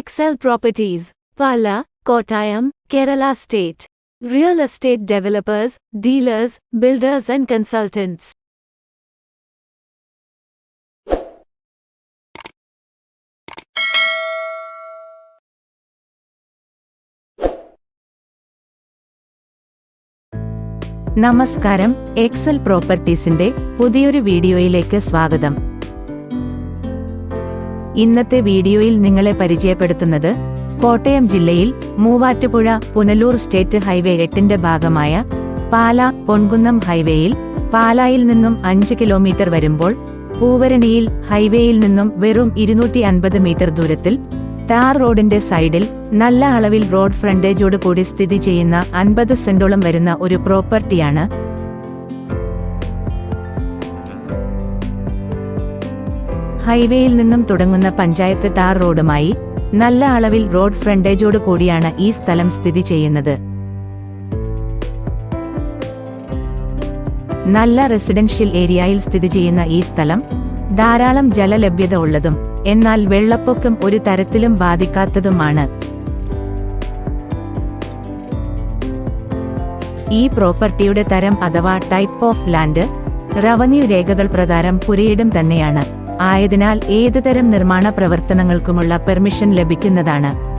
Excel Properties, Pala, Kottayam, Kerala State. Real estate developers, dealers, builders and consultants. നമസ്കാരം Excel പ്രോപ്പർട്ടീസിന്റെ പുതിയൊരു വീഡിയോയിലേക്ക് സ്വാഗതം ഇന്നത്തെ വീഡിയോയിൽ നിങ്ങളെ പരിചയപ്പെടുത്തുന്നത് കോട്ടയം ജില്ലയിൽ മൂവാറ്റുപുഴ പുനലൂർ സ്റ്റേറ്റ് ഹൈവേ എട്ടിന്റെ ഭാഗമായ പാല പൊൻകുന്നം ഹൈവേയിൽ പാലായിൽ നിന്നും അഞ്ച് കിലോമീറ്റർ വരുമ്പോൾ പൂവരണിയിൽ ഹൈവേയിൽ നിന്നും വെറും ഇരുന്നൂറ്റി അൻപത് മീറ്റർ ദൂരത്തിൽ ടാർ റോഡിന്റെ സൈഡിൽ നല്ല അളവിൽ റോഡ് ഫ്രണ്ടേജോട് കൂടി സ്ഥിതി ചെയ്യുന്ന അൻപത് സെന്റോളം വരുന്ന ഒരു പ്രോപ്പർട്ടിയാണ് ഹൈവേയിൽ നിന്നും തുടങ്ങുന്ന പഞ്ചായത്ത് ടാർ റോഡുമായി നല്ല അളവിൽ റോഡ് ഫ്രണ്ടേജോട് കൂടിയാണ് ഈ സ്ഥലം സ്ഥിതി ചെയ്യുന്നത്. നല്ല റെസിഡൻഷ്യൽ ഏരിയയിൽ സ്ഥിതി ചെയ്യുന്ന ഈ സ്ഥലം ധാരാളം ജലലഭ്യത ഉള്ളതും എന്നാൽ വെള്ളപ്പൊക്കം ഒരു തരത്തിലും ബാധിക്കാത്തതുമാണ്. ഈ പ്രോപ്പർട്ടിയുടെ തരം അഥവാ ടൈപ്പ് ഓഫ് ലാൻഡ് റവന്യൂ രേഖകൾ പ്രകാരം പുരയിടം തന്നെയാണ്. ആയതിനാൽ ഏതുതരം നിർമ്മാണ പ്രവർത്തനങ്ങൾക്കുമുള്ള പെർമിഷൻ ലഭിക്കുന്നതാണ്.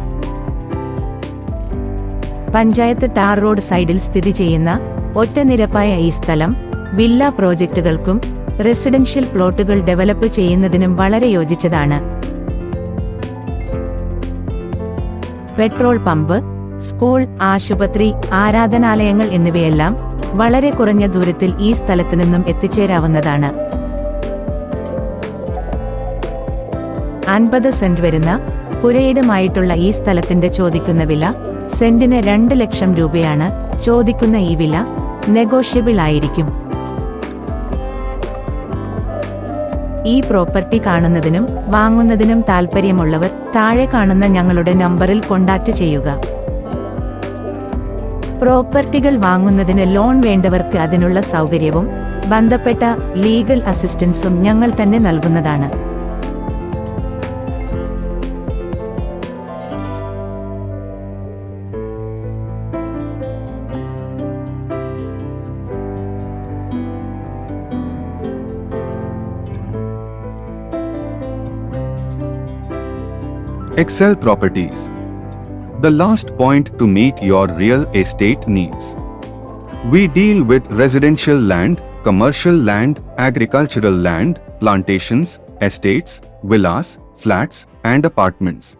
പഞ്ചായത്ത് ടാർ റോഡ് സൈഡിൽ സ്ഥിതി ചെയ്യുന്ന ഒറ്റ നിരപ്പായ ഈ സ്ഥലം വില്ല പ്രോജക്റ്റുകൾക്കും റെസിഡൻഷ്യൽ പ്ലോട്ടുകൾ ഡെവലപ്പ് ചെയ്യുന്നതിനും വളരെ യോജിച്ചതാണ്. പെട്രോൾ പമ്പ് സ്കൂൾ ആശുപത്രി ആരാധനാലയങ്ങൾ എന്നിവയെല്ലാം വളരെ കുറഞ്ഞ ദൂരത്തിൽ ഈ സ്ഥലത്ത് നിന്നും എത്തിച്ചേരാവുന്നതാണ്. അൻപത് സെന്റ് വരുന്ന പുരയിടമായിട്ടുള്ള ഈ സ്ഥലത്തിന്റെ ചോദിക്കുന്ന വില സെന്റിന് രണ്ട് ലക്ഷം രൂപയാണ് ചോദിക്കുന്ന ഈ വില നെഗോഷ്യബിൾ ആയിരിക്കും. ഈ പ്രോപ്പർട്ടി കാണുന്നതിനും വാങ്ങുന്നതിനും താൽപ്പര്യമുള്ളവർ താഴെ കാണുന്ന ഞങ്ങളുടെ നമ്പറിൽ കോണ്ടാക്ട് ചെയ്യുക. പ്രോപ്പർട്ടികൾ വാങ്ങുന്നതിന് ലോൺ വേണ്ടവർക്ക് അതിനുള്ള സൗകര്യവും ബന്ധപ്പെട്ട ലീഗൽ അസിസ്റ്റൻസും ഞങ്ങൾ തന്നെ നൽകുന്നതാണ്. Excel Properties. The last point to meet your real estate needs. We deal with residential land, commercial land, agricultural land, plantations, estates, villas, flats, and apartments.